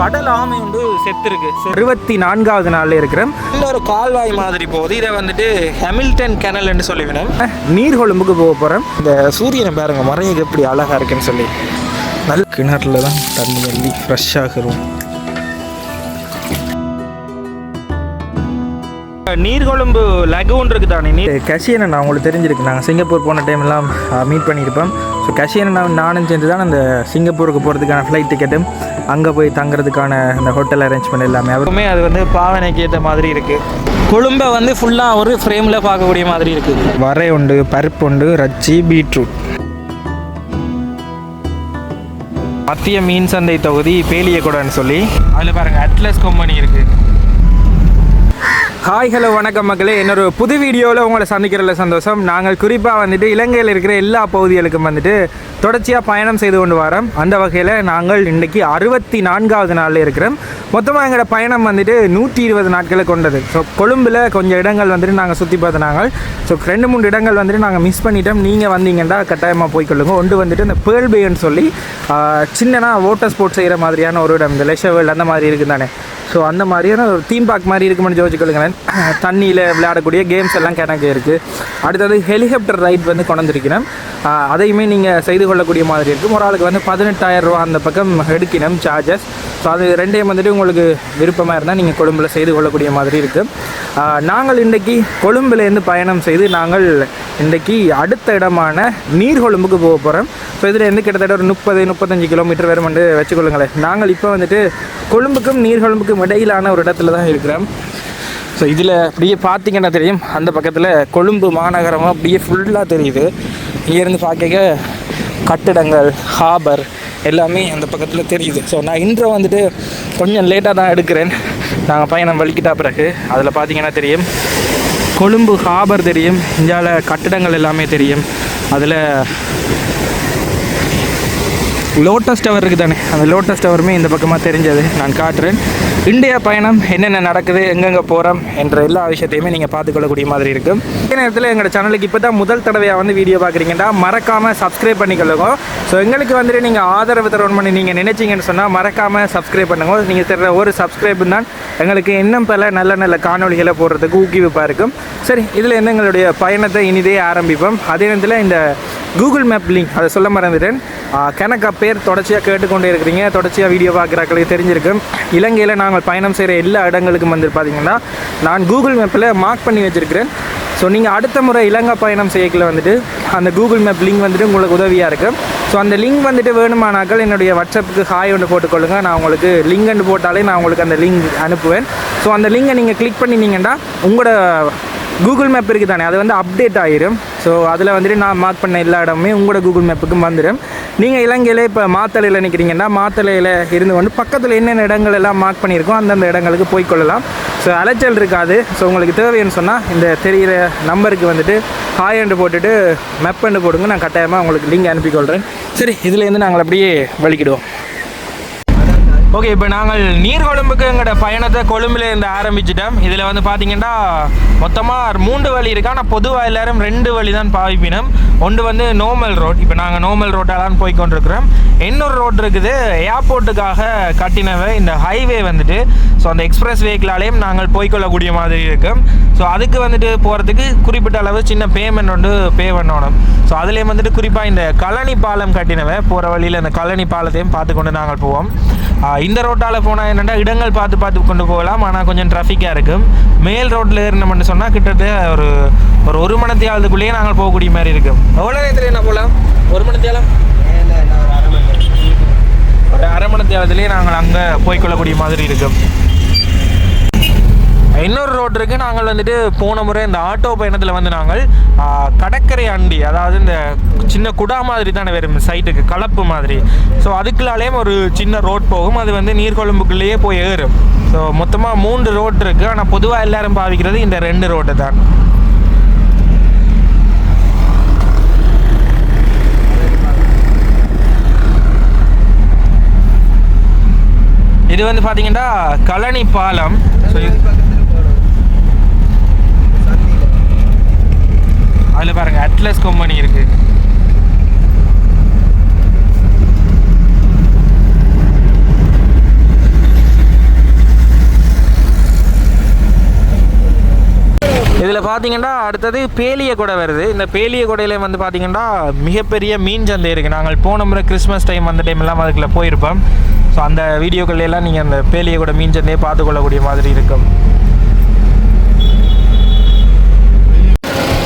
கடல் ஆமை உண்டு செத்துருக்கு. இருபத்தி நான்காவது நாளில் இருக்கிறோம் இன்னொரு கால்வாய் மாதிரி போகுது. இதை வந்துட்டு ஹெமில்டன் கெனல்னு சொல்லிவிடும் நீர்கொழும்புக்கு போக போகிறோம் இந்த சூரியனை பாருங்க மறைய எப்படி அழகாக இருக்குன்னு சொல்லி. நல்ல கிணறுல தான் தண்ணி அள்ளி ஃப்ரெஷ் நீர்கொழும்பு லகூன் இருக்கு தானே நீர் கஷியனை நான் உங்களுக்கு தெரிஞ்சிருக்கு. நாங்கள் சிங்கப்பூர் போன டைம் எல்லாம் மீட் பண்ணியிருப்போம். ஸோ கஷியனை நான் நானும் சேர்ந்து தான் அந்த சிங்கப்பூருக்கு போகிறதுக்கான ஃப்ளைட் டிக்கெட்டும் அங்கே போய் தங்குறதுக்கான அந்த ஹோட்டல் அரேஞ்ச்மெண்ட் எல்லாமே. அவருமே அது வந்து பாவனைக்கு ஏற்ற மாதிரி இருக்குது கொழும்பை வந்து ஃபுல்லாக ஒரு ஃப்ரேமில் பார்க்கக்கூடிய மாதிரி இருக்குது வரை உண்டு பருப்பு உண்டு ரச்சி பீட்ரூட். மத்திய மீன் சந்தை தொகுதி பேலியகுடன்னு சொல்லி அதில் பாருங்கள் அட்லஸ் கம்பெனி இருக்குது ஹாய் ஹலோ வணக்கம் மக்களே. இன்னொரு புது வீடியோவில் உங்களை சந்திக்கிறதுல சந்தோஷம். நாங்கள் குறிப்பாக வந்துட்டு இலங்கையில் இருக்கிற எல்லா பகுதிகளுக்கும் வந்துட்டு தொடர்ச்சியாக பயணம் செய்து கொண்டு வரோம். அந்த வகையில் நாங்கள் இன்றைக்கி அறுபத்தி நான்காவது நாளில் இருக்கிறோம். மொத்தமாக எங்களோட பயணம் வந்துட்டு நூற்றி இருபது நாட்களை கொண்டது. ஸோ கொழும்பில் கொஞ்சம் இடங்கள் வந்துட்டு நாங்கள் சுற்றி பார்த்து நாங்கள். ஸோ ரெண்டு மூணு இடங்கள் வந்துட்டு நாங்கள் மிஸ் பண்ணிட்டோம். நீங்கள் வந்தீங்கன்னா கட்டாயமாக போய்க்கொள்ளுங்க. ஒன்று வந்துட்டு இந்த பேர்ல் பேன்னு சொல்லி ஆஹ், சின்னனா ஸ்போர்ட்ஸ் செய்கிற மாதிரியான ஒரு இடம். இந்த லெஷர் வேர்ல்டு அந்த மாதிரி இருக்குது தானே. ஸோ அந்த மாதிரியான ஒரு தீம் பார்க் மாதிரி இருக்குமென்னு யோசிச்சுக்கொள்ளுங்களேன் தண்ணியில் விளையாடக்கூடிய கேம்ஸ் எல்லாம் கணக்கு இருக்குது அடுத்தது ஹெலிகாப்டர் ரைட் வந்து கொண்டு அதையுமே நீங்கள் செய்து கொள்ளக்கூடிய மாதிரி இருக்கும் ஒரு ஆளுக்கு வந்து பதினெட்டாயிரம் ரூபா அந்த பக்கம் எடுக்கணும் சார்ஜஸ் ஸோ அது ரெண்டையும் வந்துட்டு உங்களுக்கு விருப்பமாக இருந்தால் நீங்கள் கொழும்பில் செய்து கொள்ளக்கூடிய மாதிரி இருக்குது நாங்கள் இன்றைக்கி கொழும்புலேருந்து பயணம் செய்து நாங்கள் இன்றைக்கி அடுத்த இடமான நீர்கொழும்புக்கு போக போகிறோம் ஸோ இதுலேருந்து கிட்டத்தட்ட ஒரு முப்பது முப்பத்தஞ்சு கிலோமீட்டர் வரும் வந்து வச்சுக்கொள்ளுங்களேன். நாங்கள் இப்போ வந்துட்டு கொழும்புக்கும் நீர்கொழும்புக்கும் இடையிலான ஒரு இடத்துல தான் இருக்கிறேன். ஸோ இதில் அப்படியே பார்த்தீங்கன்னா தெரியும். அந்த பக்கத்தில் கொழும்பு மாநகரமாக அப்படியே ஃபுல்லாக தெரியுது. இங்கேருந்து பார்க்க கட்டிடங்கள் ஹாபர் எல்லாமே அந்த பக்கத்தில் தெரியுது. ஸோ நான் இன்ட்ரோ வந்துட்டு கொஞ்சம் லேட்டாக தான் எடுக்கிறேன். நாங்கள் பயணம் வலிக்கிட்டா பிறகு அதில் பார்த்தீங்கன்னா தெரியும். கொழும்பு ஹாபர் தெரியும். இந்தியாவில் கட்டிடங்கள் எல்லாமே தெரியும். அதில் லோட்டஸ் டவர் இருக்குது தானே? அந்த லோட்டஸ் டவருமே இந்த பக்கமாக தெரிஞ்சது. நான் காட்டுறேன். இந்தியா பயணம் என்னென்ன நடக்குது எங்கெங்கே போகிறோம் என்ற எல்லா விஷயத்தையுமே நீங்கள் பார்த்துக்கொள்ளக்கூடிய மாதிரி இருக்கும் அதே நேரத்தில் எங்களோட சேனலுக்கு இப்போ தான் முதல் தடவையாக வந்து வீடியோ பார்க்குறீங்கன்னா மறக்காமல் சப்ஸ்கிரைப் பண்ணிக்கொள்ளுங்க. ஸோ எங்களுக்கு வந்துட்டு நீங்கள் ஆதரவு தரணும் பண்ணி நீங்கள் நினைச்சிங்கன்னு சொன்னால் மறக்காமல் சப்ஸ்கிரைப் பண்ணுங்க. நீங்கள் தர்ற ஒரு சப்ஸ்கிரைப் தான் எங்களுக்கு இன்னும் பல நல்ல நல்ல காணொளிகளை போடுறதுக்கு ஊக்குவிப்பாக இருக்கும் சரி இதில் என்ன எங்களுடைய பயணத்தை இனிதே ஆரம்பிப்போம். அதே நேரத்தில் இந்த கூகுள் மேப் லிங்க் அதை சொல்ல மறந்துட்டேன். கணக்கா பேர் தொடர்ச்சியாக கேட்டுக்கொண்டே இருக்கிறீங்க. தொடர்ச்சியாக வீடியோ பார்க்குறாக்களுக்கு தெரிஞ்சிருக்கும் இலங்கையில் நாங்கள் பயணம் செய்கிற எல்லா இடங்களுக்கும் வந்து பார்த்தீங்கன்னா நான் கூகுள் மேப்பில் மார்க் பண்ணி வச்சுருக்கிறேன். ஸோ நீங்கள் அடுத்த முறை இலங்கை பயணம் செய்யக்குள்ள வந்துட்டு அந்த கூகுள் மேப் லிங்க் வந்துட்டு உங்களுக்கு உதவியாக இருக்கும். ஸோ அந்த லிங்க் வந்துட்டு வேணுமானாக்கள் என்னுடைய வாட்ஸ்அப்புக்கு ஹாய் ஒன்று போட்டுக்கொள்ளுங்கள் நான் உங்களுக்கு லிங்க் போட்டாலே நான் உங்களுக்கு அந்த லிங்க் அனுப்புவேன். ஸோ அந்த லிங்கை நீங்கள் கிளிக் பண்ணினீங்கன்னா உங்களோட கூகுள் மேப் இருக்குது தானே அது வந்து அப்டேட் ஆகிரும் ஸோ அதில் வந்துட்டு நான் மார்க் பண்ண எல்லா இடமுமே உங்களோட கூகுள் மேப்புக்கும் வந்துடும் நீங்கள் இலங்கையில் இப்போ மாத்தலையில் நிற்கிறீங்கன்னா மாத்தலையில் இருந்து கொண்டு பக்கத்தில் என்னென்ன இடங்கள் எல்லாம் மார்க் பண்ணியிருக்கோம் அந்தந்த இடங்களுக்கு போய்க்கொள்ளலாம் ஸோ அலைச்சல் இருக்காது. ஸோ உங்களுக்கு தேவைன்னு சொன்னால் இந்த தெரிகிற நம்பருக்கு வந்துட்டு ஹாய் என்று போட்டுட்டு மேப் என்று போடுங்க. நான் கட்டாயமாக உங்களுக்கு லிங்க் அனுப்பிக்கொள்கிறேன் சரி இதுலேருந்து நாங்கள் அப்படியே வலிக்கிடுவோம் ஓகே இப்போ நாங்கள் நீர்கொழும்புக்கு எங்களோட பயணத்தை கொழும்புலேருந்து ஆரம்பிச்சிட்டோம். இதில் வந்து பார்த்தீங்கன்னா மொத்தமாக மூன்று வழி இருக்குது ஆனால் பொதுவாக எல்லாரும் ரெண்டு வழி தான் பாவிப்பினோம். ஒன்று வந்து நோமல் ரோட் இப்போ நாங்கள் நோமல் ரோட்டாலாம் போய் கொண்டிருக்கிறோம் இன்னொரு ரோட் இருக்குது ஏர்போர்ட்டுக்காக கட்டினவை இந்த ஹைவே வந்துட்டு. ஸோ அந்த எக்ஸ்பிரஸ் வேக்கிளாலேயும் நாங்கள் போய்க்கொள்ளக்கூடிய மாதிரி இருக்கும் ஸோ அதுக்கு வந்துட்டு போகிறதுக்கு குறிப்பிட்ட அளவு சின்ன பேமெண்ட் வந்து பே பண்ணணும். ஸோ அதுலேயும் வந்துட்டு குறிப்பாக இந்த கழனி பாலம் கட்டினவை போகிற வழியில் இந்த கழனி பாலத்தையும் பார்த்து கொண்டு நாங்கள் போவோம். இந்த ரோட்டால் போனால் என்னென்னா இடங்கள் பார்த்து பார்த்து கொண்டு போகலாம். ஆனால் கொஞ்சம் டிராஃபிக்காக இருக்கும். மேல் ரோட்டில் ஏறினோம்னு சொன்னால் கிட்டத்தட்ட ஒரு ஒரு ஒரு மணி தேவதுக்குள்ளேயே நாங்கள் போகக்கூடிய மாதிரி இருக்கும் எவ்வளோ நேரத்தில் என்ன போகலாம் ஒரு மணி தேலம் ஒரு அரை மணி தேவத்திலேயே நாங்கள் அங்கே போய்க்கொள்ளக்கூடிய மாதிரி இருக்கும் இன்னொரு ரோட்ருக்கு நாங்கள் வந்துட்டு போன முறை இந்த ஆட்டோ பயணத்தில் வந்து நாங்கள் கடற்கரை அண்டி அதாவது இந்த சின்ன குடா மாதிரி தானே வரும் சைட்டுக்கு கலப்பு மாதிரி. ஸோ அதுக்குள்ளாலேயும் ஒரு சின்ன ரோட் போகும். அது வந்து நீர்கொழும்புக்குள்ளேயே போய் ஏறும். ஸோ மொத்தமாக மூன்று ரோட் இருக்குது ஆனால் பொதுவாக எல்லாரும் பாவிக்கிறது இந்த ரெண்டு ரோட்டு தான். இது வந்து பார்த்தீங்கன்னா கழனி பாலம். ஸோ அதில் பாருங்கள் அட்லஸ் கம்பெனி இருக்குது இதில் பார்த்தீங்கன்னா அடுத்தது பேலிய கொடை வருது. இந்த பேலிய கொடையில் வந்து பார்த்தீங்கன்னா மிகப்பெரிய மீன் சந்தை இருக்குது நாங்கள் போன முறை கிறிஸ்மஸ் டைம் அந்த டைம் எல்லாம் அதுக்குள்ளே போயிருப்போம். ஸோ அந்த வீடியோக்கள் எல்லாம் நீங்கள் அந்த பேலிய கூட மீன் சந்தையை பார்த்துக்கொள்ளக்கூடிய மாதிரி இருக்கும்.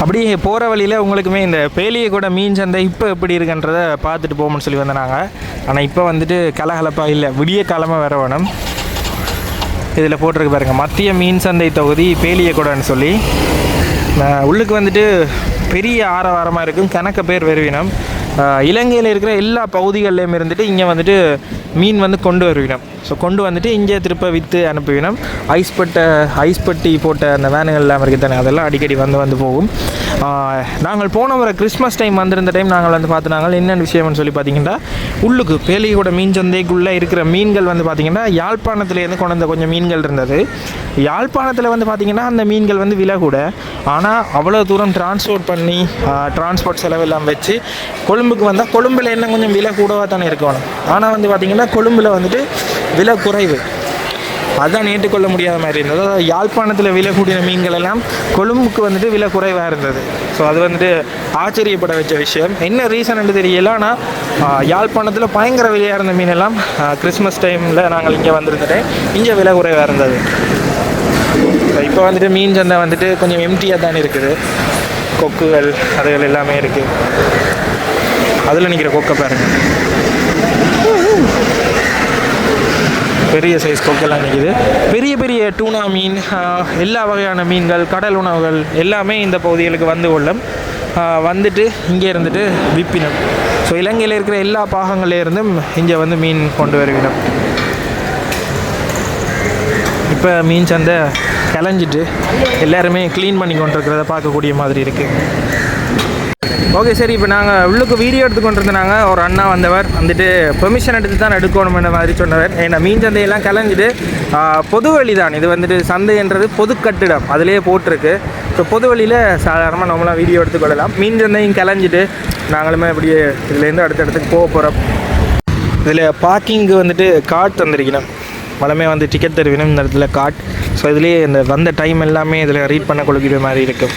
அப்படியே போகிற வழியில் உங்களுக்குமே இந்த பேலியை கூட மீன் சந்தை இப்போ எப்படி இருக்குன்றதை பார்த்துட்டு போகணும்னு சொல்லி வந்தாங்க ஆனால் இப்போ வந்துட்டு கலகலப்பாக இல்லை விடிய காலமாக வர வேணும். இதில் போட்டிருக்கு பாருங்கள் மத்திய மீன் சந்தை தொகுதி பேலியகுடன்னு சொல்லி. உள்ளுக்கு வந்துட்டு பெரிய ஆரவாரமாக இருக்கும் கணக்க பேர் வருவினம். இலங்கையில் இருக்கிற எல்லா பகுதிகள்லையும் இருந்துட்டு இங்கே வந்துட்டு மீன் வந்து கொண்டு வருவினம். ஸோ கொண்டு வந்துட்டு இங்கே திருப்ப விற்று அனுப்புவினம் ஐஸ் பட்ட ஐஸ் பட்டி போட்ட அந்த வேனுகள் எல்லாம் இருக்குது தானே அதெல்லாம் அடிக்கடி வந்து வந்து போகும். நாங்கள் போன முறை கிறிஸ்மஸ் டைம் வந்திருந்த டைம் நாங்கள் வந்து பார்த்துனாங்க. என்னென்ன விஷயம்னு சொல்லி பார்த்தீங்கன்னா உள்ளுக்கு பேலியோட மீன் சந்தைக்குள்ளே இருக்கிற மீன்கள் வந்து பார்த்திங்கன்னா யாழ்ப்பாணத்துலேருந்து கொண்டு வந்த கொஞ்சம் மீன்கள் இருந்தது. யாழ்ப்பாணத்தில் வந்து பார்த்திங்கன்னா அந்த மீன்கள் வந்து விலை கூட. ஆனால் அவ்வளோ தூரம் டிரான்ஸ்போர்ட் பண்ணி டிரான்ஸ்போர்ட் செலவு எல்லாம் வச்சு கொழும்புக்கு வந்தால் கொழும்பில் என்ன கொஞ்சம் விலை கூடவாக தானே இருக்கணும். ஆனால் வந்து பார்த்திங்கன்னா கொழும்பில் வந்துட்டு விலை குறைவு. அதான் ஏற்றுக்கொள்ள முடியாத மாதிரி இருந்தது. அதாவது யாழ்ப்பாணத்தில் விலைக்கூடிய மீன்கள் எல்லாம் கொழும்புக்கு வந்துட்டு விலை குறைவாக இருந்தது. ஸோ அது வந்துட்டு ஆச்சரியப்பட வச்ச விஷயம். என்ன ரீசன் என்று தெரியல. ஆனால் யாழ்ப்பாணத்தில் பயங்கர விலையாக இருந்த மீன் எல்லாம் கிறிஸ்மஸ் டைமில் நாங்கள் இங்கே வந்திருந்துட்டேன். இங்கே விலை குறைவாக இருந்தது. இப்போ வந்துட்டு மீன் சந்தை வந்துட்டு கொஞ்சம் எம்டியாக தானே இருக்குது. கொக்குகள் அதுகள் எல்லாமே இருக்குது அதில் நிற்கிற கொக்கை பாருங்கள் பெரிய சைஸ் கொக்கெல்லாம் நிற்கிது பெரிய பெரிய டூனா மீன் எல்லா வகையான மீன்கள் கடல் உணவுகள் எல்லாமே இந்த பகுதிகளுக்கு வந்து கொள்ளும். வந்துட்டு இங்கே இருந்துட்டு விற்பினம் ஸோ இலங்கையில் இருக்கிற எல்லா பாகங்கள்லேருந்தும் இங்கே வந்து மீன் கொண்டு வருவினம். இப்போ மீன் சந்தை கலைஞ்சிட்டு எல்லாருமே க்ளீன் பண்ணி கொண்டிருக்கிறத பார்க்கக்கூடிய மாதிரி இருக்குது ஓகே சரி இப்போ நாங்கள் உள்ளுக்கு வீடியோ எடுத்து கொண்டிருந்தாங்க ஒரு அண்ணா வந்தவர். வந்துட்டு பெர்மிஷன் எடுத்து தான் எடுக்கணும்ன்ற மாதிரி சொன்னவர். ஏன்னா மீன் சந்தையெல்லாம் கலைஞ்சிட்டு பொது வழி தான் இது வந்துட்டு சந்தைன்றது பொது கட்டிடம். அதிலேயே போட்டிருக்கு. ஸோ பொது வழியில் சாதாரணமாக நம்மளாம் வீடியோ எடுத்துக்கொள்ளலாம் மீன் சந்தையும் கலைஞ்சிட்டு நாங்களுமே அப்படியே இதுலேருந்து அடுத்த இடத்துக்கு போக போகிறோம் இதில் பார்க்கிங்க்கு வந்துட்டு கார்ட் தந்திருக்கணும். பலமே வந்து டிக்கெட் தருவினும் இந்த இடத்துல கார்ட் ஸோ இதுலேயே இந்த வந்த டைம் எல்லாமே இதில் ரீட் பண்ண கொடுக்கிற மாதிரி இருக்கும்.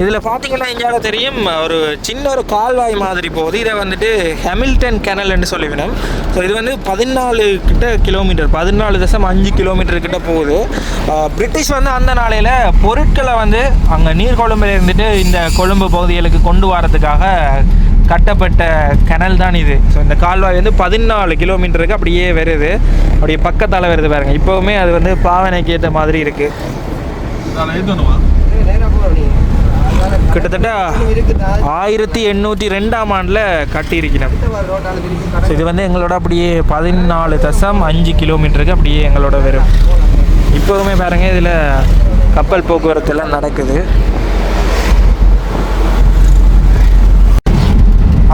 இதில் பார்த்தீங்கன்னா எங்கேயாவது தெரியும் ஒரு சின்ன ஒரு கால்வாய் மாதிரி போகுது. இதை வந்துட்டு ஹெமில்டன் கெனல்னு சொல்லிவிடும் ஸோ இது வந்து பதினாலு கிட்ட கிலோமீட்டர் பதினாலு தசம் அஞ்சு கிலோமீட்டர் கிட்ட போகுது. பிரிட்டிஷ் வந்து அந்த நாளையில் பொருட்களை வந்து அங்கே நீர்கொழும்பில் இருந்துட்டு இந்த கொழும்பு பகுதிகளுக்கு கொண்டு வரதுக்காக கட்டப்பட்ட கனல் தான் இது. ஸோ இந்த கால்வாய் வந்து பதினாலு கிலோமீட்டருக்கு அப்படியே வருது. அப்படியே பக்கத்தால் வருது பாருங்க. இப்போவுமே அது வந்து பாவனைக்கு ஏற்ற மாதிரி இருக்குது கிட்டத்தட்ட ஆயிரத்தி எண்ணூற்றி ரெண்டாம் ஆண்டில் கட்டியிருக்கிறோம் ஸோ இது வந்து எங்களோட அப்படியே பதினாலு தசம் அஞ்சு கிலோமீட்டருக்கு அப்படியே எங்களோட வரும் இப்போவுமே பாருங்கள் இதில் கப்பல் போக்குவரத்து எல்லாம் நடக்குது.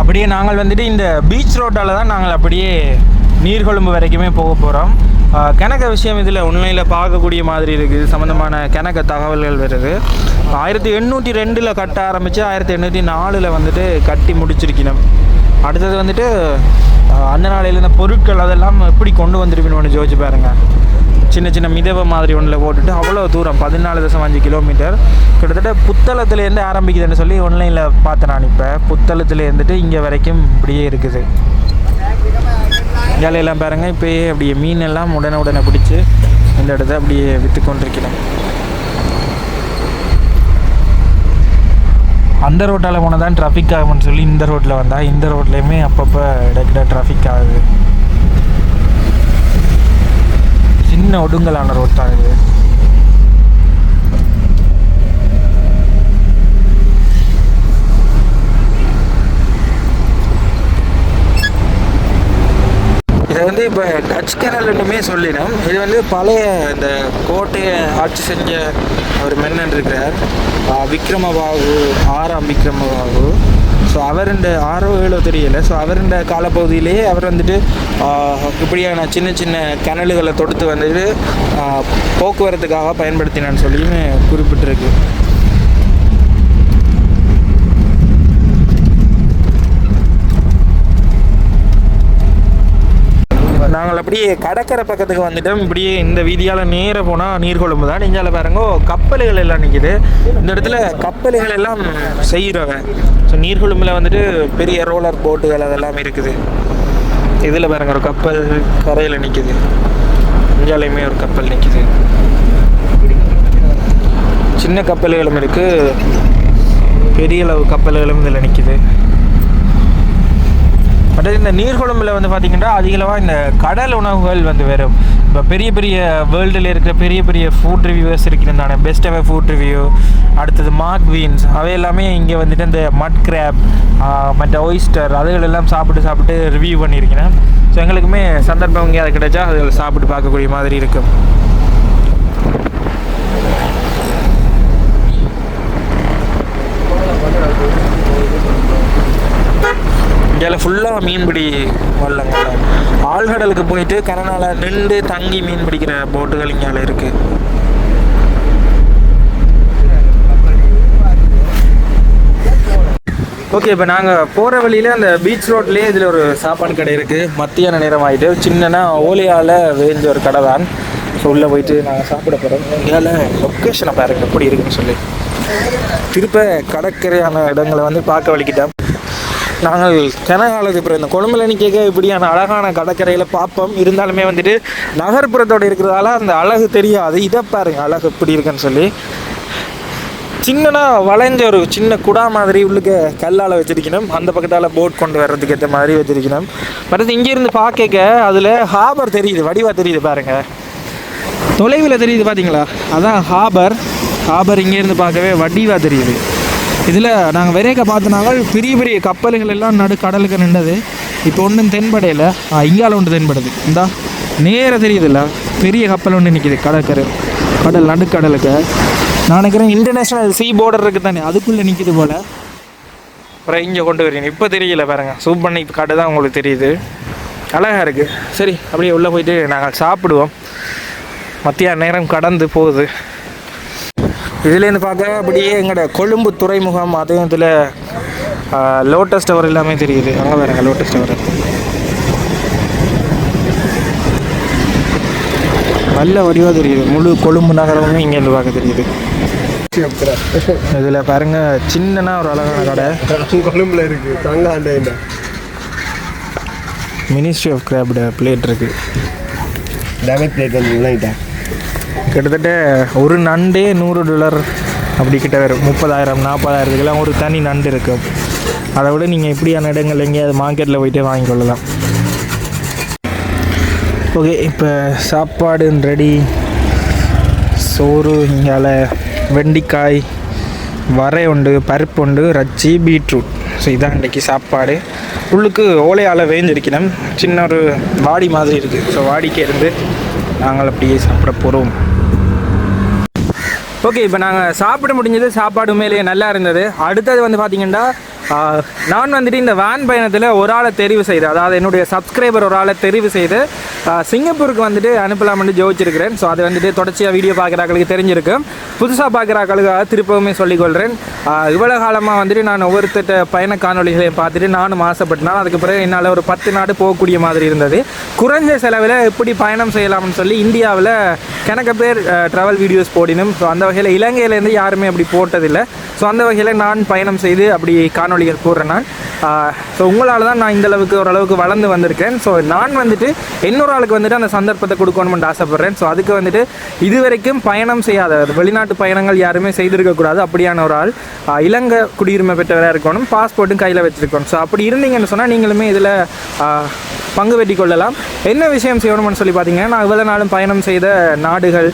அப்படியே நாங்கள் வந்துட்டு இந்த பீச் ரோட்டால் தான் நாங்கள் அப்படியே நீர்கொழும்பு வரைக்குமே போக போகிறோம் கணக்க விஷயம் இதில் உண்மையில் பார்க்கக்கூடிய மாதிரி இருக்குது சம்மந்தமான கணக்க தகவல்கள் வருது. ஆயிரத்தி எண்ணூற்றி ரெண்டில் கட்ட ஆரம்பித்து ஆயிரத்தி எண்ணூற்றி நாலில் வந்துட்டு கட்டி முடிச்சிருக்கணும். அடுத்தது வந்துட்டு அந்த நாளையில் இந்த பொருட்கள் அதெல்லாம் எப்படி கொண்டு வந்திருப்பின்னு ஒன்று ஜோதிச்சு பாருங்கள் சின்ன சின்ன மிதவை மாதிரி ஒன்றில் போட்டுட்டு அவ்வளோ தூரம் பதினாலு தசம் அஞ்சு கிலோமீட்டர். கிட்டத்தட்ட புத்தளத்துலேருந்து ஆரம்பிக்குதுன்னு சொல்லி ஆன்லைனில் பார்த்தேன் நான் இப்போ. புத்தளத்துலேருந்துட்டு இங்கே வரைக்கும் இப்படியே இருக்குது. இலையெல்லாம் பாருங்கள் இப்போயே அப்படியே மீன் எல்லாம் உடனே உடனே பிடிச்சி இந்த இடத்த அப்படியே விற்று கொண்டிருக்கிறேன் அந்த ரோட்டால் போனால் தான் டிராஃபிக் ஆகும்னு சொல்லி இந்த ரோட்டில் வந்தால் இந்த ரோட்லேயுமே அப்பப்போ இடக்கிட்ட டிராஃபிக் ஆகுது. சின்ன ஒடுங்கலான ரோட் தான் இது இதை வந்து இப்போ டச் கேனல்னுமே சொல்லிடும் இது வந்து பழைய இந்த கோட்டையை ஆட்சி செஞ்ச ஒரு மன்னன் இருக்கிறார். விக்ரமபாகு ஆறாம் விக்ரமபாகு. ஸோ அவருண்ட ஆறோ ஏழோ தெரியல. ஸோ அவருண்ட காலப்பகுதியிலேயே அவர் வந்துட்டு இப்படியான சின்ன சின்ன கிணலுகளை தொடுத்து வந்துட்டு போக்குவரத்துக்காக பயன்படுத்தினான்னு சொல்லியும் குறிப்பிட்டிருக்கு. நாங்கள் அப்படியே கடற்கரை பக்கத்துக்கு வந்துட்டோம். இப்படியே இந்த வீதியால் நேராக போனால் நீர்கொழும்பு தான். நெஞ்சால் பாருங்க கப்பல்கள் எல்லாம் நிற்கிது இந்த இடத்துல கப்பல்கள் எல்லாம் செய்கிறவங்க ஸோ நீர்கொழும்பில் வந்துட்டு பெரிய ரோலர் போட்டுகள் அதெல்லாம் இருக்குது. இதில் பாருங்க ஒரு கப்பல் கரையில் நிற்கிது நெஞ்சாலையுமே ஒரு கப்பல் நிற்கிது சின்ன கப்பல்களும் இருக்குது பெரிய அளவு கப்பல்களும் இதில் நிற்கிது பட் இந்த நீர்குழம்புல வந்து பார்த்திங்கன்னா அதிகளவாக இந்த கடல் உணவுகள் வந்து வரும் இப்போ பெரிய பெரிய வேர்ல்டில் இருக்கிற பெரிய பெரிய ஃபுட் ரிவ்யூவர்ஸ் இருக்கிறதான பெஸ்ட் எவர் ஃபுட் ரிவ்யூ அடுத்தது மார்க் வீன்ஸ் அவை எல்லாமே இங்கே வந்துட்டு இந்த மட் கிராப் மற்ற ஒய்ஸ்டர் அதுகள் எல்லாம் சாப்பிட்டு சாப்பிட்டு ரிவ்யூ பண்ணியிருக்கிறேன். ஸோ எங்களுக்குமே சந்தர்ப்பம் இங்கே அது கிடைச்சா அது சாப்பிட்டு பார்க்கக்கூடிய மாதிரி இருக்கும். இங்கே ஃபுல்லாக மீன்பிடி வரலங்க ஆழ்கடலுக்கு போயிட்டு கரனால் நின்று தங்கி மீன் பிடிக்கிற போட்டுகள் இங்கே இருக்குது ஓகே இப்போ நாங்கள் போகிற வழியில் அந்த பீச் ரோட்லேயே இதில் ஒரு சாப்பாடு கடை இருக்குது மத்தியான நேரம் ஆகிட்டு சின்னனா ஓலியால் வேஞ்ச ஒரு கடை தான். ஸோ உள்ளே போயிட்டு நாங்கள் சாப்பிட போகிறோம் இந்தியாவில் லொக்கேஷனை பாருங்கள் எப்படி இருக்குன்னு சொல்லி. திருப்ப கடற்கரையான இடங்களை வந்து பார்க்க வலிக்கிட்டேன் நாங்கள் கனகாலத்து அப்புறம் இந்த கேட்க இப்படியான அழகான கடற்கரையில் பார்ப்போம் இருந்தாலுமே வந்துட்டு நகர்ப்புறத்தோடு இருக்கிறதால அந்த அழகு தெரியாது. இதை பாருங்க அழகு எப்படி இருக்குன்னு சொல்லி. சின்னனா வளைஞ்ச ஒரு சின்ன குடா மாதிரி உள்ளுக்கு கல்லால் வச்சிருக்கணும். அந்த பக்கத்தால் போட் கொண்டு வர்றதுக்கு ஏற்ற மாதிரி வச்சிருக்கணும். பட் இங்கேருந்து பார்க்க அதில் ஹாபர் தெரியுது வடிவாக தெரியுது பாருங்க. தொலைவில் தெரியுது பார்த்தீங்களா அதான் ஹாபர் ஹாபர் இங்கேருந்து பார்க்கவே வடிவாக தெரியுது. இதில் நாங்கள் விரைக்க பார்த்தனால பெரிய பெரிய கப்பல்கள் எல்லாம் நடு கடலுக்கு நின்றது. இப்போ ஒன்றும் தென்படையில். இங்கால ஒன்று தென்படுது. இந்தா நேராக தெரியுதுல்ல பெரிய கப்பல் ஒன்று நிற்கிது கடற்கரை கடல் நடுக்கடலுக்கு. நான் நினைக்கிறேன் இன்டர்நேஷ்னல் சீ போர்டர் இருக்குது தானே அதுக்குள்ளே நிற்கிது போல். அப்புறம் இங்கே கொண்டு வரீங்க. இப்போ தெரியல பாருங்க. சூப் பண்ணி காட்டு தான் உங்களுக்கு தெரியுது. அழகாக இருக்குது சரி அப்படியே உள்ளே போயிட்டு நாங்கள் சாப்பிடுவோம். மத்தியான நேரம் கடந்து போகுது. இதுலேருந்து பார்க்க அப்படியே எங்களோட கொழும்பு துறைமுகம் அதே இதில் லோட்டஸ் டவர் எல்லாமே தெரியுது. அங்கே பாருங்க லோட்டஸ் டவர் நல்ல வடிவாக தெரியுது. முழு கொழும்பு நகரமுமே இங்கேருந்து பார்க்க தெரியுது. இதில் பாருங்க சின்னனா ஒரு அழகான கடை. கொழும்புல இருக்கு தங்காண்ட மினிஸ்ட்ரி ஆஃப் கிராப்ட பிளேட் இருக்குது டேமேஜ் பிளேட் வந்து இல்லைட்டேன் கிட்டத்தட்ட ஒரு நண்டே நூறு டாலர் அப்படி கிட்ட வரும். முப்பதாயிரம் நாற்பதாயிரத்துக்கெல்லாம் ஒரு தனி நண்டு இருக்கும் அதை விட நீங்கள் இப்படியான இடங்கள் எங்கேயாவது மார்க்கெட்டில் போயிட்டு வாங்கிக்கொள்ளலாம் ஓகே இப்போ சாப்பாடு ரெடி சோறு இங்கால வெண்டிக்காய் வரை உண்டு பருப்பு உண்டு ரச்சி பீட்ரூட். ஸோ இதான் இன்றைக்கி சாப்பாடு. உள்ளுக்கு ஓலையால் வேஞ்சிருக்கணும். சின்ன ஒரு வாடி மாதிரி இருக்குது ஸோ வாடிக்கே இருந்து நாங்கள் அப்படியே சாப்பிட போகிறோம் ஓகே இப்போ நாங்கள் சாப்பிட முடிஞ்சது சாப்பாடு உண்மையிலேயே நல்லா இருந்தது. அடுத்தது வந்து பார்த்தீங்கன்னா நான் வந்துட்டு இந்த வேன் பயணத்தில் ஒரு ஆளை தெரிவு செய்து அதாவது என்னுடைய சப்ஸ்கிரைபர் ஒரு ஆளை தெரிவு செய்து சிங்கப்பூருக்கு வந்துட்டு அனுப்பலாம்னு ஜோதிச்சிருக்கிறேன். ஸோ அது வந்துட்டு தொடர்ச்சியாக வீடியோ பார்க்குறாக்களுக்கு தெரிஞ்சிருக்கும் புதுசாக பார்க்குறாக்களுக்காக திருப்பவுமே சொல்லிக்கொள்கிறேன் இவ்வளோ காலமாக வந்துட்டு நான் ஒவ்வொருத்தட்ட பயண காணொலிகளையும் பார்த்துட்டு நானும் ஆசைப்பட்டேன். அதுக்கு பிறகு என்னால் ஒரு பத்து நாடு போகக்கூடிய மாதிரி இருந்தது. குறைஞ்ச செலவில் எப்படி பயணம் செய்யலாம்னு சொல்லி இந்தியாவில் கணக்க பேர் ட்ராவல் வீடியோஸ் போடினும். ஸோ அந்த வகையில் இலங்கையிலேருந்து யாருமே அப்படி போட்டதில்லை. ஸோ அந்த வகையில் நான் பயணம் செய்து அப்படி காணொளிகள் போடுறேன் நான். ஸோ உங்களால் தான் நான் இந்த அளவுக்கு ஓரளவுக்கு வளர்ந்து வந்திருக்கேன். ஸோ நான் வந்துட்டு இன்னொரு ஆளுக்கு வந்துட்டு அந்த சந்தர்ப்பத்தை கொடுக்கணும்னு ஆசைப்பட்றேன். ஸோ அதுக்கு வந்துட்டு இதுவரைக்கும் பயணம் செய்யாத வெளிநாட்டு பயணங்கள் யாருமே செய்திருக்கக்கூடாது அப்படியான ஒரு ஆள் இலங்கை குடியுரிமை பெற்றவராக இருக்கணும். பாஸ்போர்ட்டும் கையில் வச்சுருக்கணும். ஸோ அப்படி இருந்தீங்கன்னு சொன்னால் நீங்களுமே இதில் பங்கு வெட்டி கொள்ளலாம் என்ன விஷயம் செய்யணும்னு சொல்லி பார்த்தீங்கன்னா நான் இவ்வளோ நாளும் பயணம் செய்த நாடுகள்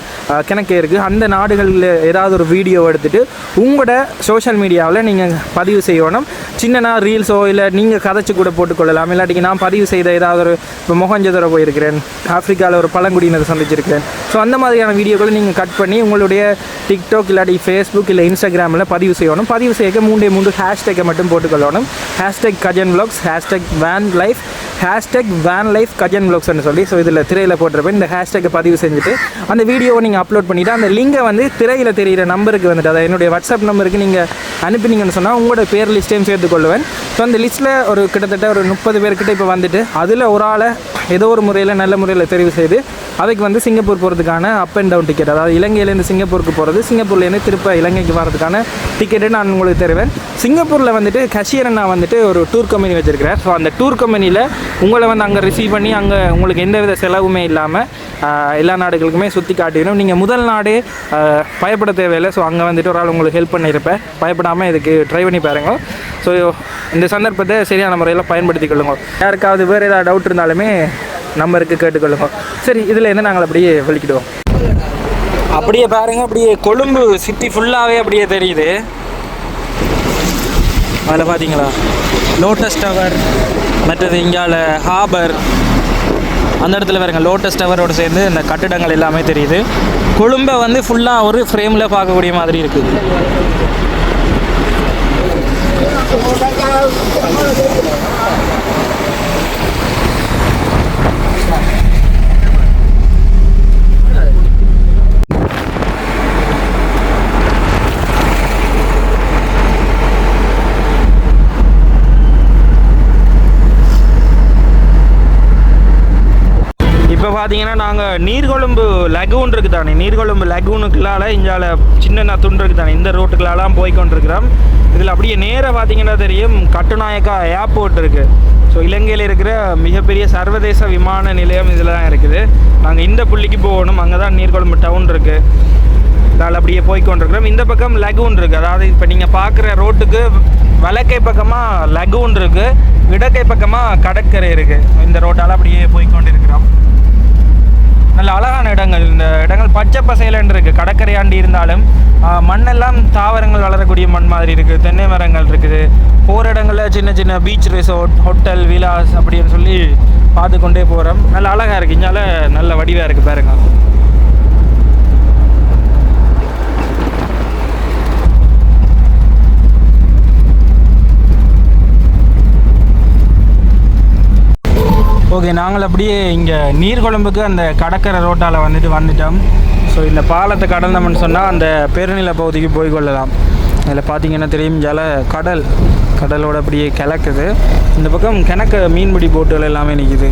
கணக்கே கிணக்கே இருக்குது அந்த நாடுகளில் ஏதாவது ஒரு வீடியோ எடுத்துகிட்டு உங்களோட சோஷியல் மீடியாவில் நீங்கள் பதிவு செய்யணும். சின்னனா ரீல்ஸோ இல்லை நீங்கள் கதைச்சு கூட போட்டுக்கொள்ளலாம். இல்லாட்டிக்கு நான் பதிவு செய்த ஏதாவது ஒரு இப்போ மொஹஞ்சதர போயிருக்கிறேன். ஆஃப்ரிக்காவில் ஒரு பழங்குடியினர் சந்திச்சிருக்கிறேன். ஸோ அந்த மாதிரியான வீடியோக்களை நீங்கள் கட் பண்ணி உங்களுடைய டிக்டாக் இல்லாட்டி ஃபேஸ்புக் இல்லை இன்ஸ்டாகிராமில் பதிவு செய்யணும். பதிவு செய்ய மூன்றே மூன்று ஹேஷ்டேக்கை மட்டும் போட்டுக்கொள்ளணும். Hashtag Gajan vlogs hashtag van life hashtag van life Gajan ப்ளாக்ஸ்னு சொல்லி ஸோ இதில் திரையில் போட்டிருப்பேன். இந்த ஹேஷ்டேக்கை பதிவு செஞ்சுட்டு அந்த வீடியோவை நீங்கள் அப்லோட் பண்ணிவிட்டு அந்த லிங்கை வந்து திரையில் தெரிகிற நம்பருக்கு வந்துட்டு அதாவது என்னுடைய வாட்ஸ்அப் நம்பருக்கு நீங்கள் அனுப்பினீங்கன்னு சொன்னால் உங்களோட பேர் லிஸ்ட்டையும் சேர்த்துக்கொள்வேன் ஸோ அந்த லிஸ்ட்டில் ஒரு கிட்டத்தட்ட ஒரு முப்பது பேர்கிட்ட இப்போ வந்துட்டு அதில் ஒரு ஆளை ஏதோ ஒரு முறையில் நல்ல முறையில் தெரிவு செய்து அதுக்கு வந்து சிங்கப்பூர் போகிறதுக்கான அப் அண்ட் டவுன் டிக்கெட் அதாவது இலங்கையிலேருந்து சிங்கப்பூருக்கு போகிறது சிங்கப்பூர்லேருந்து திருப்ப இலங்கைக்கு வரதுக்கான டிக்கெட்டு நான் உங்களுக்கு தருவேன். சிங்கப்பூரில் வந்துட்டு கஷியரன் நான் வந்துட்டு ஒரு டூர் கம்பெனி வச்சிருக்கிறேன் ஸோ அந்த டூர் கம்பெனியில் உங்களை வந்து அங்கே ரிசீவ் பண்ணி அங்கே உங்களுக்கு எந்தவித செலவுமே இல்லாமல் எல்லா நாடுகளுக்குமே சுற்றி காட்டிடும் நீங்கள் முதல் நாடே பயப்பட தேவையில்லை. ஸோ அங்கே வந்துட்டு ஒரு ஆள் உங்களுக்கு ஹெல்ப் பண்ணியிருப்பேன் பயப்படாமல் இதுக்கு ட்ரை பண்ணி பாருங்க. ஸோ இந்த சந்தர்ப்பத்தை சரியான முறையில் பயன்படுத்திக் கொள்ளுங்க. யாருக்காவது வேறு ஏதாவது டவுட் இருந்தாலுமே நம்பருக்கு கேட்டுக்கொள்ளுங்க. சரி இதில் என்ன நாங்கள் அப்படியே வெளிக்கிடுவோம். அப்படியே பாருங்க அப்படியே கொழும்பு சிட்டி ஃபுல்லாகவே அப்படியே தெரியுது. அதில் பார்த்தீங்களா? லோட்டஸ் டவர் மற்றது இங்கால ஹாபர். அந்த இடத்துல பாருங்க லோட்டஸ் டவரோடு சேர்ந்து இந்த கட்டிடங்கள் எல்லாமே தெரியுது. கொழும்பை வந்து ஃபுல்லாக ஒரு ஃப்ரேமில் பார்க்கக்கூடிய மாதிரி இருக்குது இப்போ பார்த்தீங்கன்னா நாங்கள் நீர்கொழும்பு லகூன் இருக்குது தானே நீர்கொழும்பு லகூனுக்குள்ளால இங்கால சின்ன துண்டு இருக்குது தானே இந்த ரோட்டுக்குள்ளாலாம் போய் கொண்டிருக்கிறோம். இதில் அப்படியே நேராக பார்த்தீங்கன்னா தெரியும் கட்டுநாயக்கா ஏர்போர்ட் இருக்குது ஸோ இலங்கையில் இருக்கிற மிகப்பெரிய சர்வதேச விமான நிலையம் இதில் தான் இருக்குது. நாங்கள் இந்த புள்ளிக்கு போகணும். அங்கே தான் நீர்கொழும்பு டவுன் இருக்குது இதால் அப்படியே போய் கொண்டிருக்கிறோம். இந்த பக்கம் லகூன் இருக்குது அதாவது இப்போ நீங்கள் பார்க்குற ரோட்டுக்கு வலக்கை பக்கமாக லகூன் இருக்குது இடக்கை பக்கமாக கடற்கரை இருக்குது இந்த ரோட்டால் அப்படியே போய் கொண்டிருக்கிறோம். நல்ல அழகான இடங்கள். இந்த இடங்கள் பச்சை பசையிலன்னு இருக்குது கடற்கரையாண்டி இருந்தாலும் மண்ணெல்லாம் தாவரங்கள் வளரக்கூடிய மண் மாதிரி இருக்குது தென்னை மரங்கள் இருக்குது. போகிற இடங்களில் சின்ன சின்ன பீச் ரிசோர்ட் ஹோட்டல் விலாஸ் அப்படின்னு சொல்லி பார்த்து கொண்டே போகிறோம் நல்ல அழகாக இருக்குது இங்கால நல்ல வடிவாக இருக்குது பாருங்கள் ஓகே நாங்கள் அப்படியே இங்கே நீர்கொழம்புக்கு அந்த கடற்கரை ரோட்டால் வந்துட்டு வந்துட்டோம். ஸோ இந்த பாலத்தை கடந்தோம்னு சொன்னால் அந்த பெருநில பகுதிக்கு போய் கொள்ளலாம். அதில் பார்த்தீங்கன்னா தெரியும் ஜல கடல். கடலோட அப்படியே கிழக்குது. இந்த பக்கம் கிணக்க மீன்பிடி போட்டுகள் எல்லாமே நிற்கிது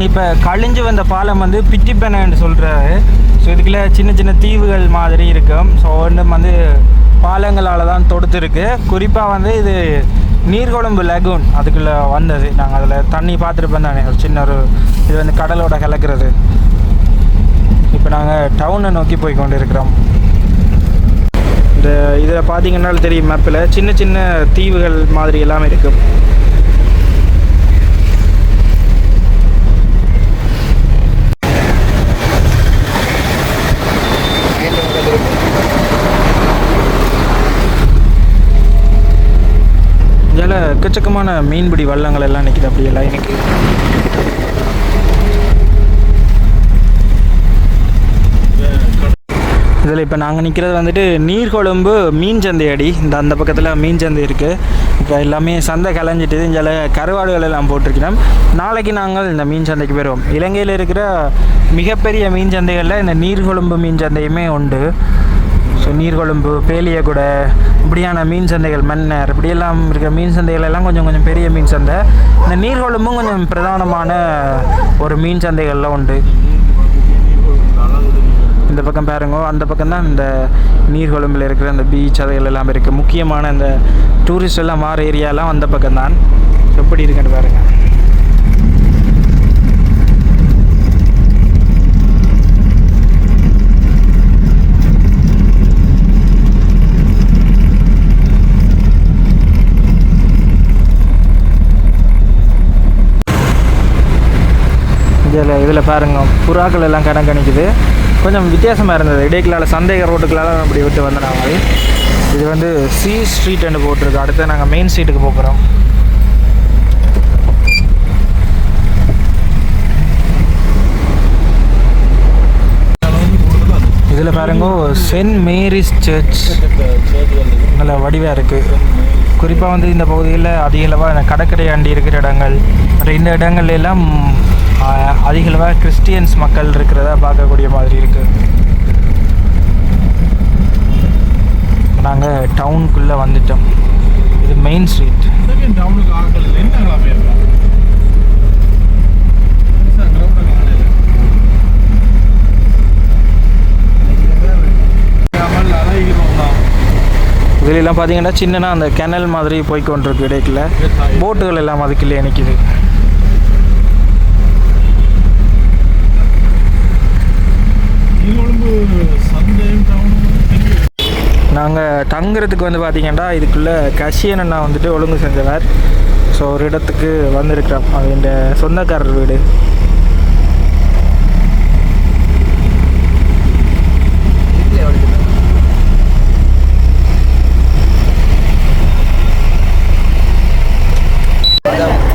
நாங்கள் இப்போ கழிஞ்சு வந்த பாலம் வந்து பிட்டிப்பெனன்னு சொல்கிறாரு ஸோ இதுக்குள்ளே சின்ன சின்ன தீவுகள் மாதிரி இருக்கும் ஸோ ஒன்றும் வந்து பாலங்களால் தான் தொடுத்துருக்கு. குறிப்பாக வந்து இது நீர்கொழும்பு லகூன் அதுக்குள்ளே வந்தது. நாங்கள் அதில் தண்ணி பார்த்துருப்போம் தானே. ஒரு சின்ன ஒரு இது வந்து கடலோட கலக்கிறது. இப்போ நாங்கள் டவுனை நோக்கி போய் கொண்டு இருக்கிறோம் இந்த இதில் பார்த்தீங்கன்னாலும் தெரியும் மேப்பில் சின்ன சின்ன தீவுகள் மாதிரி எல்லாமே இருக்கும் இதில் எக்கச்சக்கமான மீன்பிடி வள்ளங்கள் எல்லாம் நிற்கிது அப்படியே லைனுக்கு இதில் இப்போ நாங்கள் நிற்கிறது வந்துட்டு நீர்கொழும்பு மீன் சந்தை அடி. இந்த அந்த பக்கத்தில் மீன் சந்தை இருக்குது இப்போ எல்லாமே சந்தை கலைஞ்சிட்டு இதில் கருவாடுகள் எல்லாம் போட்டிருக்கிறோம். நாளைக்கு நாங்கள் இந்த மீன் சந்தைக்கு போயிடுவோம் இலங்கையில் இருக்கிற மிகப்பெரிய மீன் சந்தைகளில் இந்த நீர்கொழும்பு மீன் சந்தையுமே உண்டு. ஸோ நீர்கொழும்பு பேலியகுடை இப்படியான மீன் சந்தைகள் மன்னர் இப்படியெல்லாம் இருக்கிற மீன் சந்தைகள் எல்லாம் கொஞ்சம் கொஞ்சம் பெரிய மீன் சந்தை. இந்த நீர்கொழும்பும் கொஞ்சம் பிரதானமான ஒரு மீன் சந்தைகள்லாம் உண்டு. இந்த பக்கம் பாருங்க அந்த பக்கம் தான் இந்த நீர்கொழும்பில் இருக்கிற அந்த பீச் அதைகள் எல்லாம் இருக்குது முக்கியமான இந்த டூரிஸ்ட் எல்லாம் மாற ஏரியாலாம் அந்த பக்கம் தான். எப்படி இருக்குன்னு பாருங்கள் இதில் பாருங்கள் புறாக்கள் எல்லாம் கணக்கு கொஞ்சம் வித்தியாசமாக இருந்தது. இடைக்கலால் சந்தேக ரோட்டுக்களால் அப்படி விட்டு வந்தனாங்க இது வந்து சி ஸ்ட்ரீட்னு போட்டிருக்கு. அடுத்து நாங்கள் மெயின் ஸ்ட்ரீட்டுக்கு போகிறோம். இதில் பாருங்க சென்ட் மேரிஸ் சர்ச் நல்ல வடிவாக இருக்குது குறிப்பாக வந்து இந்த பகுதியில் அதிகளவாக கடற்கரையாண்டி கடற்கரை இருக்கிற இடங்கள் மற்ற இந்த இடங்கள் எல்லாம் அதிகளவாக கிறிஸ்டியன்ஸ் மக்கள் இருக்கிறதா பார்க்கக்கூடிய மாதிரி இருக்குது நாங்கள் டவுனுக்குள்ளே வந்துட்டோம். இது மெயின் ஸ்ட்ரீட் டவுனுக்கு ஆட்கள் என்ன கிளம்பி பார்த்தீங்கன்னா சின்னனா அந்த கெனல் மாதிரி போய் கொண்டிருக்கு இடைக்குள்ள. போட்டுகள் எல்லாம் அதுக்குள்ளே நிற்கிது நாங்கள் தங்குறதுக்கு வந்து பார்த்தீங்கன்னா இதுக்குள்ளே கஷியன் அண்ணா வந்துட்டு ஒழுங்கு செஞ்சவர். ஸோ ஒரு இடத்துக்கு வந்திருக்கிறோம். அது சொந்தக்காரர் வீடு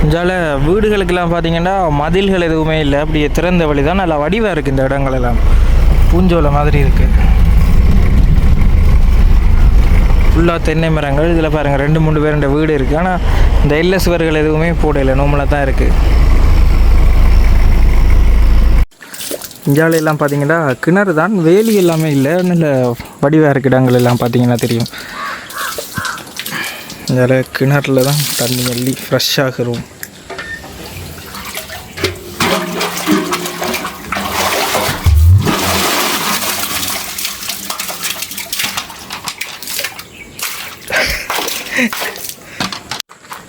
இஞ்சால வீடுகளுக்கெல்லாம் பார்த்தீங்கன்னா மதில்கள் எதுவுமே இல்லை. அப்படியே திறந்த வழி தான் நல்லா வடிவாக இருக்குது இந்த இடங்கள் எல்லாம் பூஞ்சோலை மாதிரி இருக்குது ஃபுல்லாக தென்னை மரங்கள். இதில் பாருங்கள் ரெண்டு மூணு பேருண்ட வீடு இருக்குது ஆனால் இந்த இல்ல சுவர்கள் எதுவுமே போடலை. நோமலாக தான் இருக்குது இந்தியாவில எல்லாம் பார்த்தீங்கன்னா கிணறு தான். வேலி எல்லாமே இல்லை. நல்ல வடிவாக இருக்க இடங்கள் எல்லாம் பார்த்தீங்கன்னா தெரியும். இதில் கிணறுல தான் தண்ணி அள்ளி ஃப்ரெஷ்ஷாகிறோம்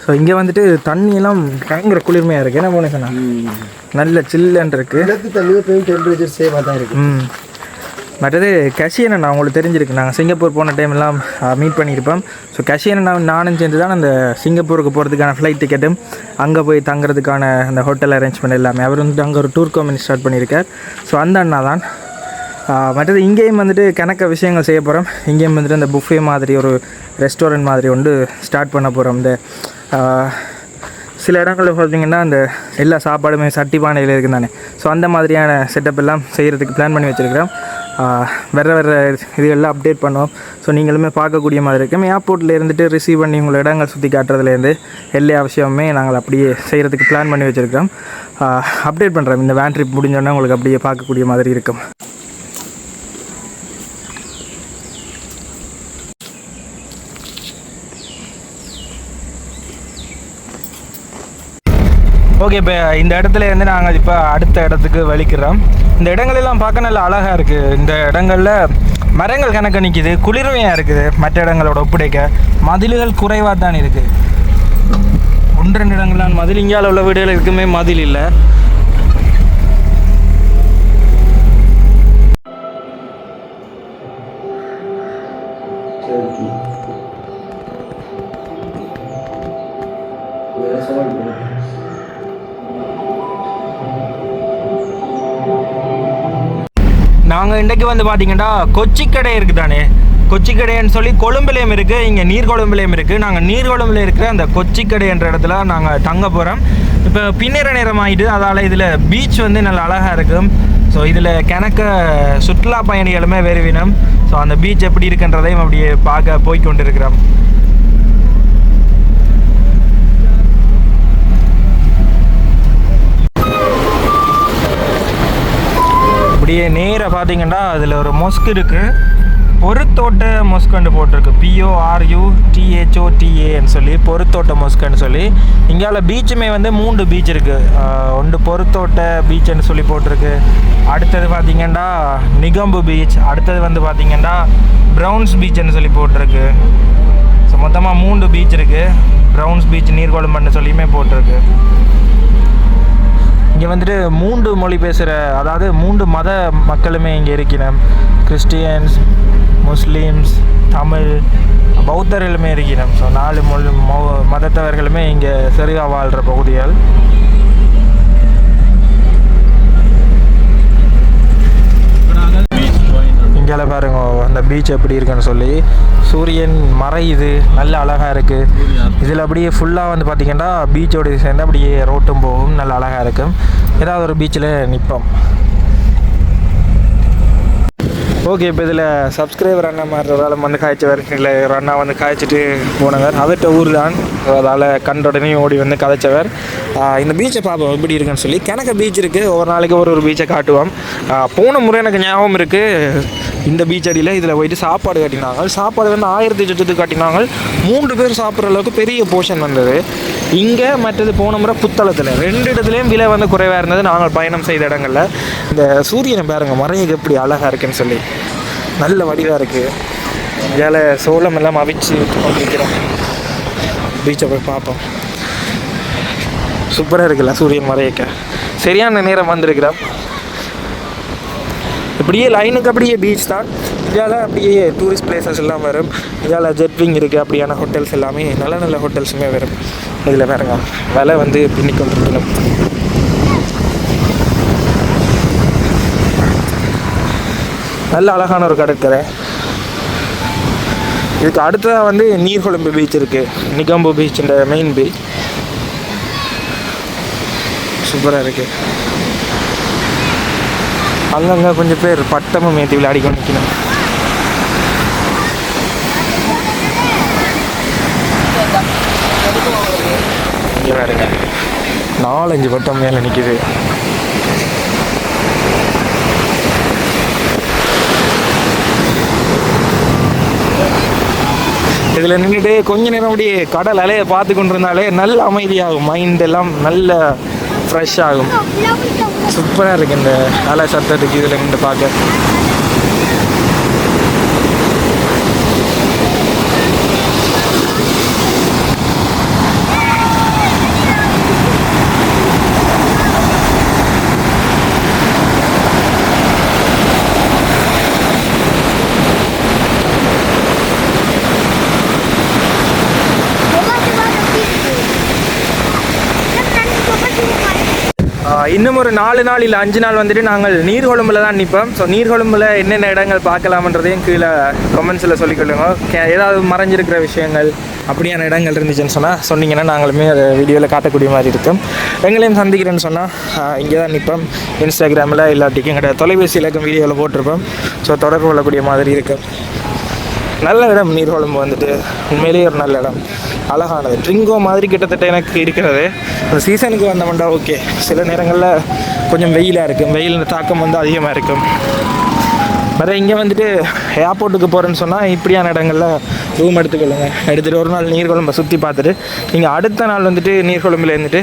ஸோ இங்கே வந்துட்டு தண்ணியெல்லாம் பயங்கர குளிர்மையாக இருக்குது என்ன போனேன் சொன்னா? நல்ல சில்லுன்னு இருக்குது கிணத்து தண்ணி எப்பயும் டெம்பரேச்சர் சேமாக தான் இருக்கு. ம். மற்றது கஷியனை நான் உங்களுக்கு தெரிஞ்சிருக்கு. நாங்கள் சிங்கப்பூர் போன டைம் எல்லாம் மீட் பண்ணியிருப்போம். ஸோ கஷியனை நான் நானும் சேர்ந்து தான் அந்த சிங்கப்பூருக்கு போகிறதுக்கான ஃப்ளைட் டிக்கெட்டும் அங்கே போய் தங்குறதுக்கான அந்த ஹோட்டல் அரேஞ்ச்மெண்ட் எல்லாமே. அவர் வந்துட்டு அங்கே ஒரு டூர் கம்பெனி ஸ்டார்ட் பண்ணியிருக்கார். ஸோ அந்த அண்ணா தான். மற்றது இங்கேயும் வந்துட்டு கணக்க விஷயங்கள் செய்ய போகிறோம் இங்கேயும் வந்துட்டு அந்த புஃபே மாதிரி ஒரு ரெஸ்டாரண்ட் மாதிரி ஒன்று ஸ்டார்ட் பண்ண போகிறோம் இந்த சில இடங்களில் பார்த்தீங்கன்னா அந்த எல்லா சாப்பாடுமே சட்டி பானையில் இருக்குது தானே. ஸோ அந்த மாதிரியான செட்டப் எல்லாம் செய்கிறதுக்கு பிளான் பண்ணி வச்சுருக்கிறோம். வேறு வேறு இதுகள்லாம் அப்டேட் பண்ணுவோம். ஸோ நீங்களுமே பார்க்கக்கூடிய மாதிரி இருக்கும் ஏர்போர்ட்டில் இருந்துட்டு ரிசீவ் பண்ணி உங்களை இடங்கள் சுற்றி காட்டுறதுலேருந்து எல்லா விஷயமுமே நாங்கள் அப்படியே செய்கிறதுக்கு பிளான் பண்ணி வச்சுருக்கோம் அப்டேட் பண்ணுறோம் இந்த வேன் ட்ரிப் முடிஞ்சோடனே உங்களுக்கு அப்படியே பார்க்கக்கூடிய மாதிரி இருக்கும். ஓகே இப்போ இந்த இடத்துல இருந்து நாங்கள் இப்போ அடுத்த இடத்துக்கு வலிக்கிறோம். இந்த இடங்களெல்லாம் பார்க்க நல்ல அழகாக இருக்குது இந்த இடங்களில் மரங்கள் கணக்கு நிற்கிது குளிர்மையாக இருக்குது மற்ற இடங்களோட ஒப்படைக்க. மதில்கள் குறைவாக தான் இருக்குது ஒன்று ரெண்டு இடங்கள்லாம் மதில் இந்தியாவில் உள்ள வீடுகள் இருக்குமே மதில் இல்லை. நாங்கள் இன்றைக்கு வந்து பார்த்தீங்கன்னா கொச்சிக்கடை இருக்குது தானே கொச்சிக்கடைன்னு சொல்லி கொழும்புலேயும் இருக்குது இங்கே நீர்கொழும்புலேயும் இருக்குது நாங்கள் நீர்கொழும்புல இருக்கிற அந்த கொச்சிக்கடை என்ற இடத்துல நாங்கள் தங்க போகிறோம் இப்போ பின்னிற நேரம் ஆகிட்டு அதால் இதில் பீச் வந்து நல்ல அழகாக இருக்கும் ஸோ இதில் கணக்க சுற்றுலா பயணிகளுமே வருவினம் ஸோ அந்த பீச் எப்படி இருக்குன்றதையும் அப்படியே பார்க்க போய் கொண்டு அப்படியே நேராக பார்த்தீங்கன்னா அதில் ஒரு மொஸ்க் இருக்குது பொருத்தோட்ட மொஸ்கண்டு போட்டிருக்கு. பிஓஆர்யூ டிஹெச்ஓ டிஏன்னு சொல்லி பொருத்தோட்ட மொஸ்கன்னு சொல்லி. இங்கால பீச்சுமே வந்து மூன்று பீச் இருக்குது ஒன்று பொருத்தோட்ட பீச்சுன்னு சொல்லி போட்டிருக்கு. அடுத்தது பார்த்தீங்கன்னா நிகம்பு பீச் அடுத்தது வந்து பார்த்தீங்கன்னா ப்ரௌன்ஸ் பீச்சுன்னு சொல்லி போட்டிருக்கு. ஸோ மொத்தமாக மூன்று பீச் இருக்குது ப்ரௌன்ஸ் பீச் நீர்கொழும்புன்னு சொல்லியுமே போட்டிருக்கு. இங்கே வந்துட்டு மூன்று மொழி பேசுகிற அதாவது மூன்று மத மக்களுமே இங்கே இருக்கிறோம் கிறிஸ்டியன்ஸ் முஸ்லீம்ஸ் தமிழ் பௌத்தர்களுமே இருக்கிறோம் ஸோ நாலு மொழி மொ- மதத்தவர்களுமே இங்கே சரியாக வாழ்கிற பகுதிகள் இப்போ நாங்கள் பீச் போயிட்டு இங்கே பாருங்க அந்த பீச் எப்படி இருக்குன்னு சொல்லி சூரியன் மறையுது நல்ல அழகாக இருக்குது இதில் அப்படியே ஃபுல்லாக வந்து பார்த்திங்கன்னா பீச்சோடு சேர்ந்து அப்படியே ரோட்டும் போகும் நல்ல அழகாக இருக்கும். ஏதாவது ஒரு பீச்சில் நிற்போம் ஓகே இப்போ இதில் சப்ஸ்கிரைபர் அண்ணா மாதிரி வந்து காய்ச்சவர் இல்லை ஒரு அண்ணா வந்து காய்ச்சிட்டு போனவர். அவர்கிட்ட ஊர் தான் அதால் கண்டுடனே ஓடி வந்து கதைச்சவர். இந்த பீச்சை பார்ப்போம் எப்படி இருக்குன்னு சொல்லி. கிணக்க பீச் இருக்குது ஒவ்வொரு நாளைக்கு ஒரு ஒரு பீச்சை காட்டுவோம். போன முறை எனக்கு ஞாபகம் இருக்குது இந்த பீச் அடியில் இதில் போயிட்டு சாப்பாடு கட்டினாங்க. சாப்பாடு வந்து ஆயிரத்தி சொச்சத்துக்கு கட்டினாங்க. மூன்று பேர் சாப்பிட்ற அளவுக்கு பெரிய போர்ஷன் வந்தது. இங்கே மற்றது போன முறை புத்தளத்தில். ரெண்டு இடத்துலையும் விலை வந்து குறைவாக இருந்தது. நாங்கள் பயணம் செய்த இடங்களில். இந்த சூரியனை பாருங்கள் மறையுக்கு எப்படி அழகாக இருக்குன்னு சொல்லி. நல்ல வடிவாக இருக்குது இதால் சோளம் எல்லாம் அவிச்சு கொண்டிருக்கிறோம். பீச்சை போய் பார்ப்போம். சூப்பராக இருக்குல்ல சூரியன் மறையக்க. சரியான நேரம் வந்திருக்கிறோம். இப்படியே லைனுக்கு அப்படியே பீச் தான். இதால் அப்படியே டூரிஸ்ட் பிளேசஸ் எல்லாம் வரும். இதால் ஜெட்விங் இருக்குது அப்படியான ஹோட்டல்ஸ் எல்லாமே நல்ல நல்ல ஹோட்டல்ஸுமே வரும். இதில் பாருங்க விலை வந்து பின்னிக்கொண்டிருக்கணும் நல்ல அழகான ஒரு கடற்கரை. இதுக்கு அடுத்ததாக வந்து நீர்கொழும்பு பீச் இருக்குது நிகம்பு பீச்சுன்ற மெயின் பீச் சூப்பராக இருக்குது அங்கங்கே கொஞ்சம் பேர் பட்டமும் ஏற்றி விளையாடிக்கொண்டு நிற்கணும் இங்கே பாருங்க. நாலஞ்சு பட்டம் மேலே நிற்கிது இதில் நின்றுட்டு கொஞ்ச நேரம் அப்படியே கடல் அலையை பார்த்து கொண்டு இருந்தாலே நல்ல அமைதியாகும். மைண்ட் எல்லாம் நல்ல ஃப்ரெஷ் ஆகும். சூப்பராக இருக்குது இந்த அலை சத்தத்துக்கு இதில் நின்று பார்க்க. இன்னும் ஒரு நாலு நாள் இல்லை அஞ்சு நாள் வந்துட்டு நாங்கள் நீர்கொழும்புல தான் நிற்போம் ஸோ நீர்கொழும்புல என்னென்ன இடங்கள் பார்க்கலாம்ன்றதையும் கீழே கமெண்ட்ஸில் சொல்லிக்கொள்ளுங்க. கே- ஏதாவது மறைஞ்சிருக்கிற விஷயங்கள் அப்படியான இடங்கள் இருந்துச்சுன்னு சொன்னால் சொன்னீங்கன்னா நாங்களுமே அதை வீடியோவில் காட்டக்கூடிய மாதிரி இருக்கும். எங்களையும் சந்திக்கிறேன்னு சொன்னால் இங்கே தான் நிற்போம் இன்ஸ்டாகிராமில் இல்லாட்டிக்கும் கிடையாது தொலைபேசி இலக்கம் வீடியோவில் போட்டிருப்போம். ஸோ தொடர்பு கொள்ளக்கூடிய மாதிரி இருக்கும். நல்ல இடம் நீர்கொழும்பு வந்துட்டு. உண்மையிலேயே ஒரு நல்ல இடம். அழகானது. ட்ரிங்கோ மாதிரி கிட்டத்தட்ட எனக்கு இருக்கிறது. அந்த சீசனுக்கு வந்தோம்டா ஓகே சில நேரங்களில் கொஞ்சம் வெயிலாக இருக்கும். வெயில் தாக்கம் வந்து அதிகமாக இருக்கும். வேறு இங்கே வந்துட்டு ஏர்போர்ட்டுக்கு போகிறேன்னு சொன்னால் இப்படியான இடங்களில் ரூம் எடுத்துக்கொள்ளுங்க. எடுத்துகிட்டு ஒரு நாள் நீர்கொழம்பை சுற்றி பார்த்துட்டு நீங்கள் அடுத்த நாள் வந்துட்டு நீர்கொழும்பில் இருந்துட்டு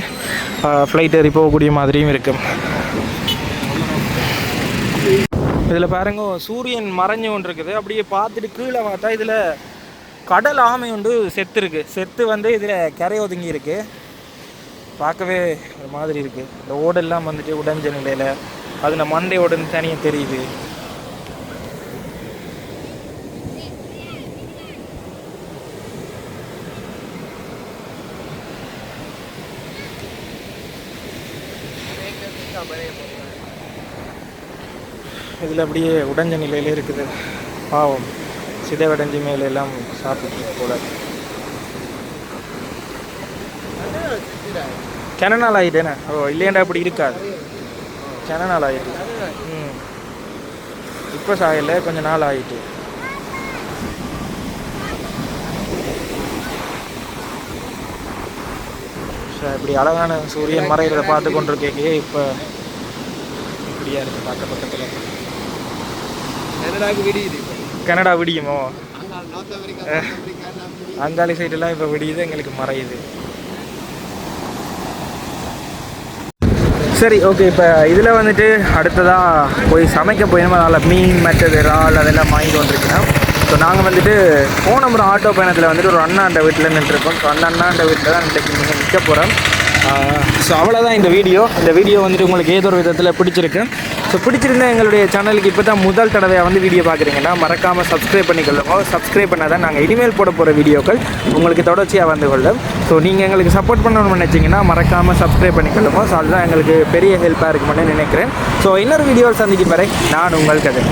ஃப்ளைட் ஏறி போகக்கூடிய மாதிரியும் இருக்கும். இதில் பாருங்க சூரியன் மறைஞ்சு ஒன்று இருக்குது அப்படியே பார்த்துட்டு கீழே பார்த்தா இதில் கடல் ஆமை ஒன்று செத்து இருக்கு. செத்து வந்து இதில் கரை ஒதுங்கி இருக்கு. பார்க்கவே ஒரு மாதிரி இருக்குது இந்த ஓடெல்லாம் வந்துட்டு உடஞ்ச நிலையில் அதில் மண்டை ஓடுன்னு தனியாக தெரியுது. இதில் அப்படியே உடஞ்ச நிலையில இருக்குது. பாவம். சிதைவடைஞ்சு மேலே எல்லாம் சாப்பிட்டு போல கென நாள் ஆகிட்டேனே ஓ இல்லையாண்டா அப்படி இருக்காது. கென நாள் ஆகிட்டு ம். இப்போ சாகல கொஞ்சம் நாள் ஆகிட்டு இப்படி அழகான சூரியன் மறைகிறத பார்த்து கொண்டிருக்கே இப்போ இப்படியா இருக்குது பார்க்க பக்கத்தில். கனடா விடியுமோ? அங்காளி சைடெல்லாம் இப்போ விடியுது எங்களுக்கு மறையுது. சரி ஓகே இப்போ இதில் வந்துட்டு அடுத்ததாக போய் சமைக்க போயிடும் அதில் மீன் மற்றது இறால் அதெல்லாம் வாங்கிட்டு வந்திருக்கேன் ஸோ நாங்கள் வந்துட்டு போன முறை ஆட்டோ பயணத்தில் வந்துட்டு ஒரு அண்ணாண்ட வீட்டில் நின்றுருக்கோம். ஸோ அந்த அண்ணாண்ட வீட்டில் தான் இன்றைக்கு நீங்கள் நிற்க போகிறோம் ஸோ அவ்வளோதான் இந்த வீடியோ. இந்த வீடியோ வந்துட்டு உங்களுக்கு ஏதோ ஒரு விதத்தில் பிடிச்சிருக்கு. ஸோ பிடிச்சிருந்தா எங்களுடைய சேனலுக்கு இப்போ தான் முதல் தடவையாக வந்து வீடியோ பார்க்குறீங்கன்னா மறக்காமல் சப்ஸ்கிரைப் பண்ணிக்கொள்ளுங்க. சப்ஸ்கிரைப் பண்ணால் தான் நாங்கள் இனிமேல் போட போகிற வீடியோக்கள் உங்களுக்கு தொடர்ச்சியாக வந்து கொள்ளும். ஸோ நீங்கள் எங்களுக்கு சப்போர்ட் பண்ணணும்னு நினச்சிங்கன்னா மறக்காமல் சப்ஸ்கிரைப் பண்ணிக்கொள்ளுங்க. ஸோ அதுதான் எங்களுக்கு பெரிய ஹெல்ப்பாக இருக்குமென்னு நினைக்கிறேன். ஸோ இன்னொரு வீடியோவில் சந்திக்கும் வரை நான் உங்கள் கதை